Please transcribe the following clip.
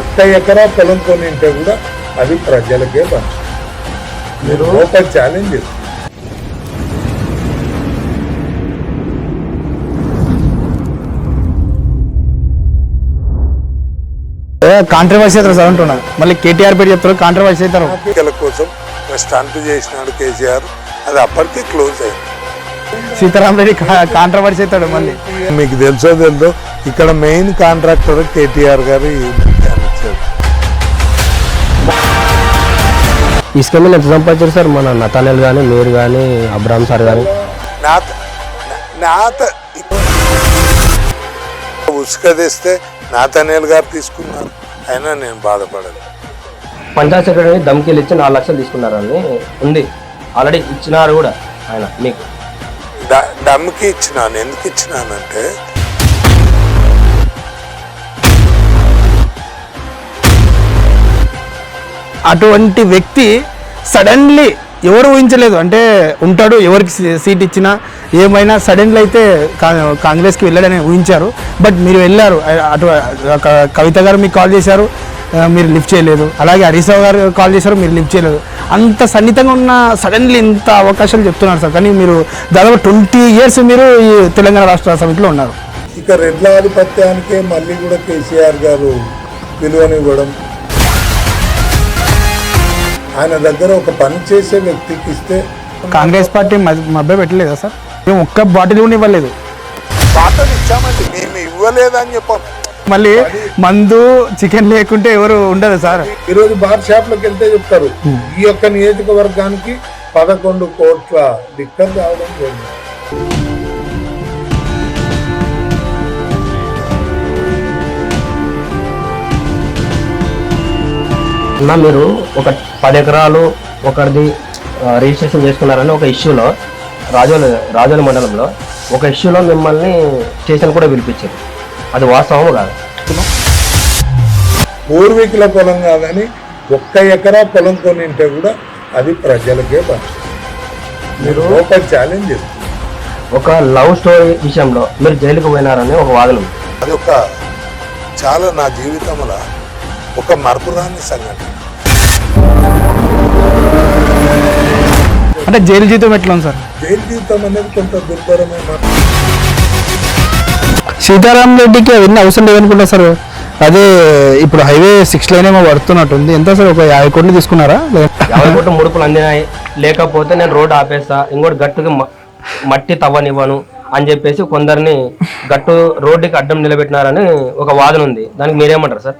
ఒక్క ఎకరా పొలం కొని ఉంటే కూడా అది ప్రజలకే పంచు. మీరు ఓపెన్ ఛాలెంజ్ కాంట్రవర్సీ అవుతారు సార్ అంటున్నా. మళ్ళీ కేటీఆర్ పేరు చెప్తారు కాంట్రవర్సీ అవుతారు. ఎన్నికల కోసం స్టంట్ చేసినాడు కేసీఆర్. అది అప్పటికే క్లోజ్ అయింది. సీతారాం రెడ్డి కాంట్రవర్సీ అవుతాడు మళ్ళీ. మీకు తెలుసో తెలుదో ఇక్కడ మెయిన్ కాంట్రాక్టర్ కేటీఆర్ గారు ఇసుక మీద ఎంత సంపాదించారు సార్. మన నతానేల్ కానీ మీరు కానీ అబ్రామ్ సార్ కానీ నాత నాత. ఉసుక తెస్తే నాతనేల్ గారు తీసుకున్నారు. అయినా నేను బాధపడను. పంచాయత్ సెక్రటరీ దమ్కిలు ఇచ్చి నాలుగు లక్షలు తీసుకున్నారని ఉంది. ఆల్రెడీ ఇచ్చినారు కూడా ఆయన మీకు. డమ్కి ఇచ్చినాను. ఎందుకు ఇచ్చినానంటే అటువంటి వ్యక్తి సడన్లీ ఎవరు ఊహించలేదు. అంటే ఉంటాడు ఎవరికి సీట్ ఇచ్చినా ఏమైనా సడన్లీ అయితే కా- కాంగ్రెస్కి వెళ్ళాడని ఊహించారు. బట్ మీరు వెళ్ళారు. అటు కవిత గారు మీకు కాల్ చేశారు. మీరు లిఫ్ట్ చేయలేదు. అలాగే హరీష్ గారు కాల్ చేశారు మీరు లిఫ్ట్ చేయలేదు. అంత సన్నిహితంగా ఉన్న సడన్లీ ఇంత అవకాశాలు చెప్తున్నారు సార్. కానీ మీరు దాదాపు ట్వంటీ ఇయర్స్ మీరు ఈ తెలంగాణ రాష్ట్ర సమితిలో ఉన్నారు. ఇక రెడ్ల ఆధిపత్యానికే మళ్ళీ కూడా కేసీఆర్ గారు విలువనివ్వడం ఆయన దగ్గర ఒక పని చేసే వ్యక్తికి ఇస్తే కాంగ్రెస్ పార్టీ మభ్య పెట్టలేదా సార్? మేము ఒక్క బాటిల్ కూడా ఇవ్వలేదు. పాటలు ఇచ్చామండి. మేము ఇవ్వలేదని చెప్పాం. మళ్ళీ మందు చికెన్ లేకుంటే ఎవరు ఉండదు సార్. ఈరోజు బార్ షాప్లోకి వెళ్తే చెప్తారు. ఈ యొక్క నియోజకవర్గానికి పదకొండు కోట్ల లిక్కర్ రావడం జరిగింది. అన్న మీరు ఒక పది ఎకరాలు ఒకరిది రిజిస్ట్రేషన్ చేసుకున్నారని ఒక ఇష్యూలో రాజోలు రాజోల మండలంలో ఒక ఇష్యూలో మిమ్మల్ని స్టేషన్ కూడా పిలిపించారు. అది వాస్తవం కాదు. పూర్వీకుల పొలం కాదని ఒక్క ఎకరా పొలం కొని ఉంటే కూడా అది ప్రజలకే పంచు మీరు ఓపెన్ ఛాలెంజ్ ఒక లవ్ స్టోరీ విషయంలో మీరు జైలుకు పోయినారని ఒక వాదన. అది ఒక చాలా నా జీవితంలో ఒక మరపురాని సంఘటన. అంటే జైలు జీతం ఎట్లా ఉంది సార్? జైలు జీవితం అనేది కొంత దుర్భరమైన సీతారాం రెడ్డికి అవన్నీ అవసరం లేదనుకుంటా సార్. అదే ఇప్పుడు హైవే సిక్స్ లైన్ ఏమో పడుతున్నట్టుంది. ఎంత సార్ ఒక యాభై కోట్లు తీసుకున్నారా? యాభై కోట్ల ముడుపులు అందినాయి. లేకపోతే నేను రోడ్డు ఆపేస్తా. ఇంకోటి గట్టుకి మట్టి తవ్వనివ్వను అని చెప్పేసి కొందరిని గట్టు రోడ్డుకి అడ్డం నిలబెట్టినారని ఒక వాదన ఉంది. దానికి మీరేమంటారు సార్?